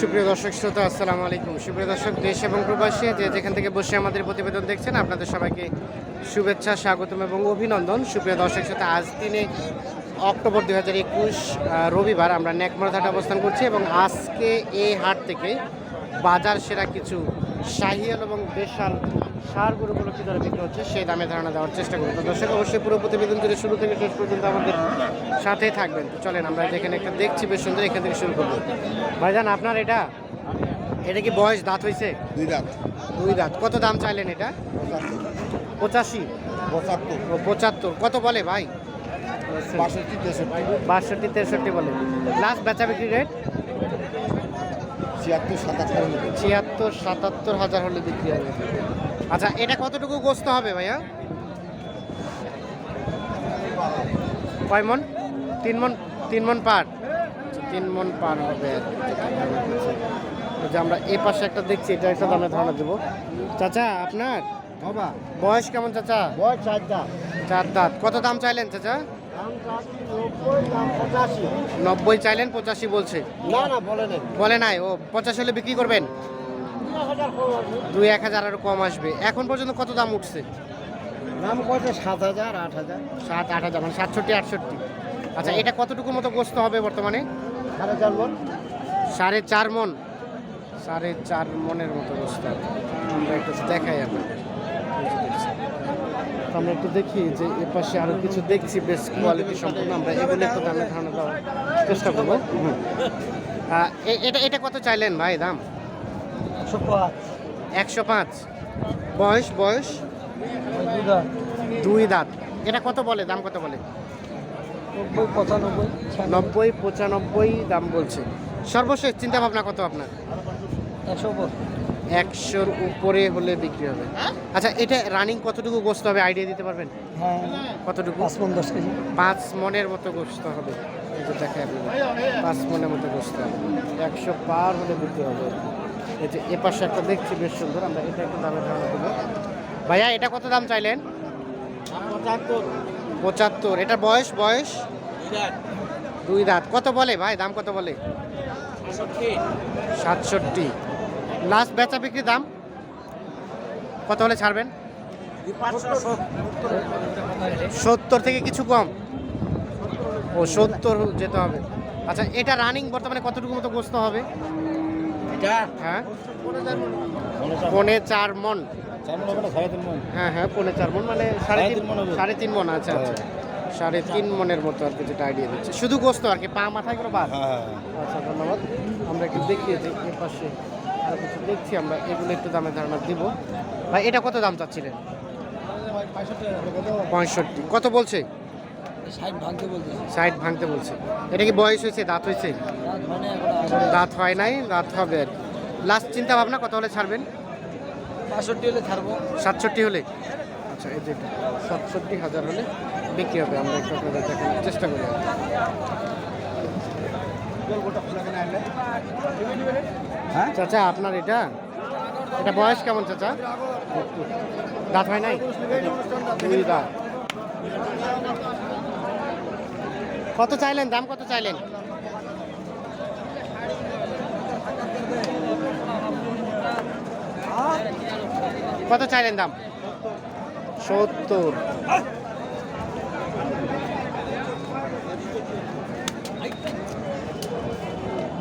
সুপ্রিয় দর্শক শ্রোতা, আসসালামু আলাইকুম। সুপ্রিয় দর্শক, দেশ এবং প্রবাসী যে যেখান থেকে বসে আমাদের প্রতিবেদন দেখছেন, আপনাদের সবাইকে শুভেচ্ছা, স্বাগতম এবং অভিনন্দন। সুপ্রিয় দর্শক শ্রোতা, আজ দিনে অক্টোবর দু হাজার একুশ রবিবার আমরা নেকমরঘাটে অবস্থান করছি এবং আজকে এই হাট থেকে বাজার সেরা কিছু শাহিয়াল এবং দেশাল সার গরুগুলো কী দরে বিক্রি হচ্ছে? সেই দামে ধারণা দেওয়ার চেষ্টা করব। তো দর্শক অবশ্যই পুরো প্রতিবেদন জুড়ে শুরু থেকে শেষ পর্যন্ত আমাদের সাথেই থাকবেন। তো চলেন আমরা যেখানে একটা দেখছি বেশ সুন্দর এখান থেকে শুরু করব। ভাইজান আপনার এটা? এটা কি বয়স? দাঁত হয়েছে দুই রাত দুই দাঁত। কত দাম চাইলেন এটা? পঁচাশি। পঁচাত্তর। ও পঁচাত্তর। কত বলে ভাই? বাষট্টি তেষট্টি। বলে। লাস্ট বেচা বিক্রি রেট ছিয়াত্তর সাতাত্তর ছিয়াত্তর সাতাত্তর হাজার হলে বিক্রি হবে আচ্ছা এটা কতটুকু গোস্ত হবে ভাইয়া? কয় মন? তিন মন তিন মন পার? আচ্ছা, তিন মন পার হবে। যে আমরা এই পাশে একটা দেখছি এটা একটা দামে ধারণা দেবো। চাচা আপনার? বাবা। বয়স কেমন চাচা? বয়স চার দাম চার দাঁত। কত দাম চাইলেন চাচা? নব্বই চাইলেন পঁচাশি বলছে। না না বলে নেন বলে নাই ও পঁচাশি হলে বিক্রি করবেন? দুই এক হাজার আরও কম আসবে। এখন পর্যন্ত কত দাম উঠছে? দাম কত সাত হাজার আট হাজার। সাত আট হাজার মানে সাতষট্টি আটষট্টি। আচ্ছা এটা কতটুকু মতো গোস্ত হবে বর্তমানে? সাড়ে চার মন। সাড়ে চার মন? সাড়ে চার মনের মতো গোস্ত। আমরা একটু দেখাই আপনাদের। তো আমরা একটু দেখি যে এ পাশে আরও কিছু দেখছি বেশ কোয়ালিটি সম্পূর্ণ আমরা এগুলো একটু দামে ধারণা দেওয়ার চেষ্টা করব। এটা এটা কত চাইলেন ভাই দাম? একশো পাঁচ। বয়স বয়স? দুই দাঁত। এটা কত বলে? দাম কত বলে? নব্বই পঁচানব্বই নব্বই পঁচানব্বই দাম বলছে। সর্বশেষ চিন্তা ভাবনা কত আপনার? একশো একশোর উপরে হলে বিক্রি হবে। আচ্ছা এটা রানিং কতটুকু গোস্ত হবে? আইডিয়া দিতে পারবেন? হ্যাঁ কতটুকু? পাঁচ মন দশ কেজি। পাঁচ মনের মতো গোস্ত হবে। আপনাদের। পাঁচ মনের মতো গোস্ত। হবে একশো পার হলে বিক্রি হবে। এই যে এ পাশে একটা দেখছি বেশ সুন্দর। আমরা এটা একটু দামে ধারণা দেবো। ভাইয়া এটা কত দাম চাইলেন? পঁচাত্তর। এটা বয়স বয়স? দুই দাঁত। কত বলে ভাই? দাম কত বলে? সাতষট্টি। লাস্ট বেচা বিক্রি দাম? কত হলে ছাড়বেন? সত্তর থেকে কিছু কম? ও সত্তর যেতে হবে। আচ্ছা এটা রানিং বর্তমানে কতটুকু মতো গোস্ত হবে? এটা? হ্যাঁ। পনে চার মন। মন। হ্যাঁ হ্যাঁ পনে চার মন মানে সাড়ে তিন মন। সাড়ে তিন মন আচ্ছা আচ্ছা। সাড়ে তিন মনের মতো আর কি যেটা আইডিয়া দিচ্ছে। শুধু গোস্ত আর কি পা মাথায় করে বাদ? হ্যাঁ আচ্ছা ধন্যবাদ। আমরা একটু দেখিয়ে যে এর পাশে আর কিছু দেখছি আমরা এগুলো একটু দামে ধারণা দিব। ভাই এটা কত দাম চাচ্ছিলেন? পঁয়ষট্টি। কত বলছে? ষাট ভাঙতে বলছে। এটা কি বয়স হয়েছে? দাঁত হয়েছে? দাঁত হয় নাই দাঁত হবে আর লাস্ট চিন্তা ভাবনা কত হলে ছাড়বেন? বাষট্টি হলে ছাড়বো। সাতষট্টি হলে? আচ্ছা এই যে সাতষট্টি হাজার হলে বিক্রি হবে। আমরা একটু আপনাদের দেখানোর চেষ্টা করি। হ্যাঁ? চাচা আপনার এটা? এটা বয়স কেমন চাচা? দাঁত হয় নাই? দুই দাঁত। কত চাইলেন? দাম কত চাইলেন? কত চাইলেন দাম? সত্তর।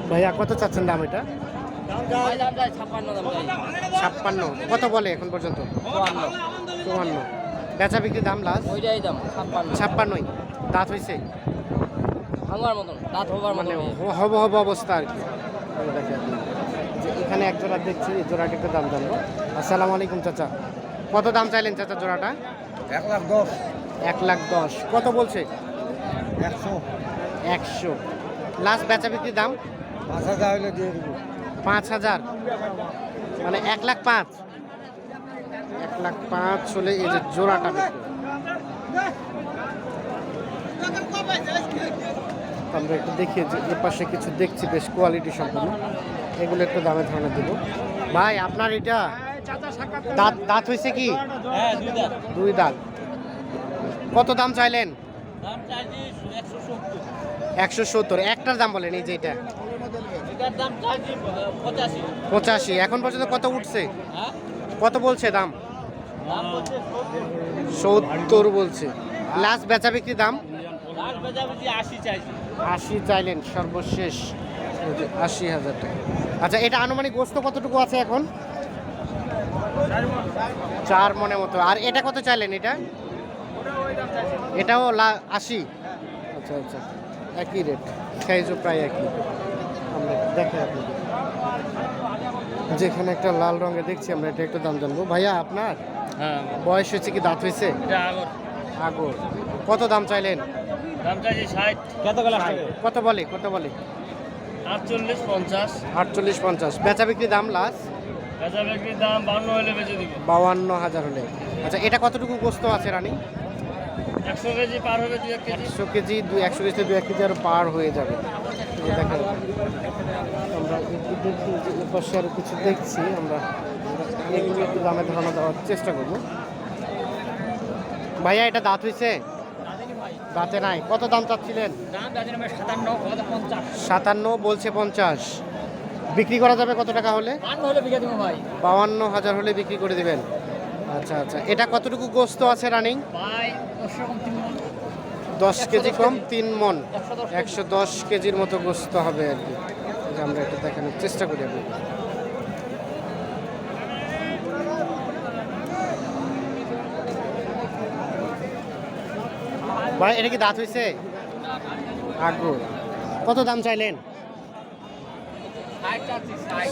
ভাইয়া কত চাচ্ছেন দাম এটা? ছাপ্পান্ন। কত বলে এখন পর্যন্ত? চুয়ান্ন। বেচা বিক্রি দাম লাস্ট? ওইটাই দাম ছাপ্পান্ন। ছাপ্পান্নই। দাঁত হয়েছে ভাঙবার মতন দাঁত হবার মানে হ- হব হব অবস্থা আর কি। দেখেন। যে এখানে এক জোড়া দেখছি এই জোড়াটা একটু দাম জানব। আসসালামু আলাইকুম চাচা। কত দাম চাইলেন চাচা জোড়াটা? এক লাখ দশ। এক লাখ দশ। কত বলছে? একশো। একশো। লাস্ট বেচা বিক্রি দাম? পাঁচ হাজার হলে দিয়ে দেবো। পাঁচ হাজার। মানে এক লাখ পাঁচ। এক লাখ পাঁচ হলে এই যে জোড়াটা বিক্রি। আমরা একটু দেখি যে পাশে কিছু দেখছি বেশ কোয়ালিটি সম্পন্ন। এগুলো একটু দামে ধারণা দেবো। ভাই আপনার এটা দাঁত দাঁত হয়েছে কি? হ্যাঁ দুই দাঁত। কত দাম চাইলেন? একশো সত্তর। একটার দাম বলেন এই যে এটা। পঁচাশি। এখন পর্যন্ত কত উঠছে? হ্যাঁ? কত বলছে দাম? সত্তর। বলছে। লাস্ট বেচা বিক্রি দাম? আশি চাইলেন সর্বশেষ। আশি হাজার টাকা। আচ্ছা এটা আনুমানিক গোস্ত কতটুকু আছে এখন? চার মনে মতো। আর এটা কত চাইলেন এটা? এটাও লা- আশি। আচ্ছা আচ্ছা। একই রেট সাইজও প্রায় একই। আমরা দেখে আপনাকে যেখানে একটা লাল রঙের দেখছি আমরা এটা একটু দাম জানব। ভাইয়া আপনার? হ্যাঁ। বয়স হয়েছে কি? দাঁত হয়েছে? আগর। কত দাম চাইলেন? দাম চাইছি ষাট। কত বলে কত বলে? আটচল্লিশ পঞ্চাশ। আটচল্লিশ পঞ্চাশ। বেচা বিক্রি দাম লাস্ট? বেচা বিক্রির দাম হলে বেচে দিব। বাউান্ন হাজার হলে। আচ্ছা এটা কতটুকু গোস্ত আছে রানি? একশো কেজি পার হবে দু এক কেজি। একশো কেজি দুই একশো কেজি দু এক কেজি আর পার হয়ে যাবে। দেখেন আমরা পাশে আরও কিছু দেখছি আমরা এগুলো একটু দামে ধারণা দেওয়ার চেষ্টা করব। ভাইয়া এটা দাঁত হয়েছে দাঁতে নাই। কত দাম চাচ্ছিলেন? সাতান্ন বলছে পঞ্চাশ। বিক্রি করা যাবে কত টাকা হলে? বাউান্ন হাজার হলে বিক্রি করে দেবেন। আচ্ছা আচ্ছা। এটা কতটুকু গোস্ত আছে রানিং। দশ কেজি কম তিন মন। একশো দশ কেজির মতো গোস্ত হবে আর কি। আমরা একটু দেখানোর চেষ্টা করি আপনি ভাই এটা কি দাঁত হয়েছে আগ্রহ কত দাম চাইলেন? ষাট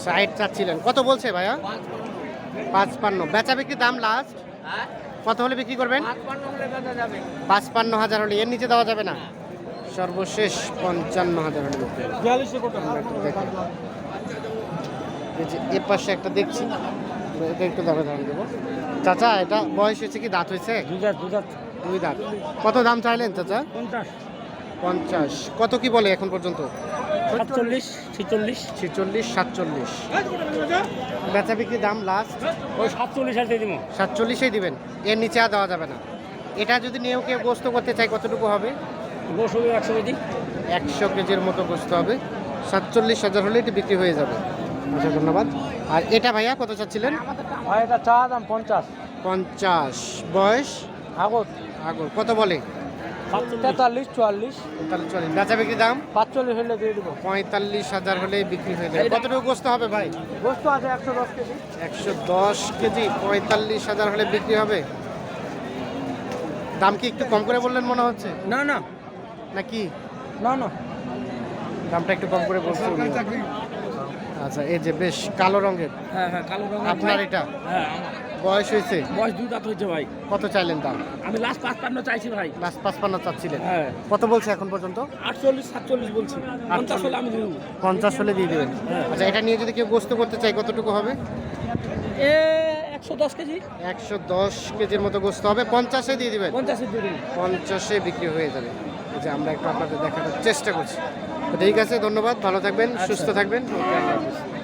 ষাট। চাচ্ছিলেন। কত বলছে ভাইয়া? পাঁচ পান্ন বেচা বিক্রি দাম লাস্ট হ্যাঁ? কত হলে বিক্রি করবেন? পাঁচ পান্ন পাঁচপান্ন হাজার হলে। এর নিচে দেওয়া যাবে না? সর্বশেষ পঞ্চান্ন হাজার হলে বিক্রি হবে। বিয়াল্লিশশো কত? আমরা একটু দেখি। এই যে এ পাশে একটা দেখছি। এটা একটু দামে দাম দেবো। চাচা এটা বয়স হয়েছে কি? দাঁত হয়েছে? দুই দাঁত। কত দাম চাইলেন চাচা? পঞ্চাশ। পঞ্চাশ। কত কি বলে এখন পর্যন্ত? সাতচল্লিশ ছিচল্লিশ। ছেচল্লিশ সাতচল্লিশ। বেচা বিক্রি দাম লাস্ট ওই সাতচল্লিশ দিয়ে দিব। সাতচল্লিশেই দিবেন। এর নিচে আর দেওয়া যাবে না। এটা যদি নিয়েও কেউ গোস্ত করতে চাই কতটুকু হবে? গোস হবে একশো কেজি। একশো কেজির মতো গোস্ত হবে। সাতচল্লিশ হাজার হলে এটি বিক্রি হয়ে যাবে। আচ্ছা ধন্যবাদ। আর এটা ভাইয়া কত চাচ্ছিলেন? এটা চা দাম পঞ্চাশ। পঞ্চাশ। বয়স? আগত আগর কত বলে? তেতাল্লিশ চুয়াল্লিশ। তাহলে চলে বেচা বিক্রি দাম? পাঁচচল্লিশ হলে দিয়ে দেবো। পঁয়তাল্লিশ হাজার হলে বিক্রি হয়ে যাবে। কতটুকু গোস্ত হবে ভাই? গোস্ত আছে একশো দশ কেজি। একশো দশ কেজি পঁয়তাল্লিশ হাজার হলে বিক্রি হবে? দাম কি একটু কম করে বললেন মনে হচ্ছে? না না। নাকি না না। দামটা একটু কম করে বলছেন। আচ্ছা এই যে বেশ কালো রঙের। হ্যাঁ হ্যাঁ কালো রঙ আপনার এটা? হ্যাঁ আমার। বয়স হয়েছে? বয়স দুই দাঁত হয়েছে ভাই। কত চাইলেন দাম? আমি লাস্ট পাঁচ পান্ন চাইছি ভাই। লাস্ট পাঁচপান্ন চাচ্ছিলেন। হ্যাঁ। কত বলছে এখন পর্যন্ত? আটচল্লিশ সাতচল্লিশ বলছি। পঞ্চাশ হলে আমি দিয়ে দেবো। পঞ্চাশ হলে দিয়ে দেবেন। হ্যাঁ। আচ্ছা এটা নিয়ে যদি কেউ গোস্ত করতে চাই কতটুকু হবে? এ একশো দশ কেজি। একশো দশ কেজির মতো গোস্ত হবে। পঞ্চাশে দিয়ে দিবেন? পঞ্চাশের দিয়ে পঞ্চাশে বিক্রি হয়ে যাবে। এই যে আমরা একটু আপনাদের দেখানোর চেষ্টা করছি। ঠিক আছে ধন্যবাদ। ভালো থাকবেন সুস্থ থাকবেন। হাফেজ।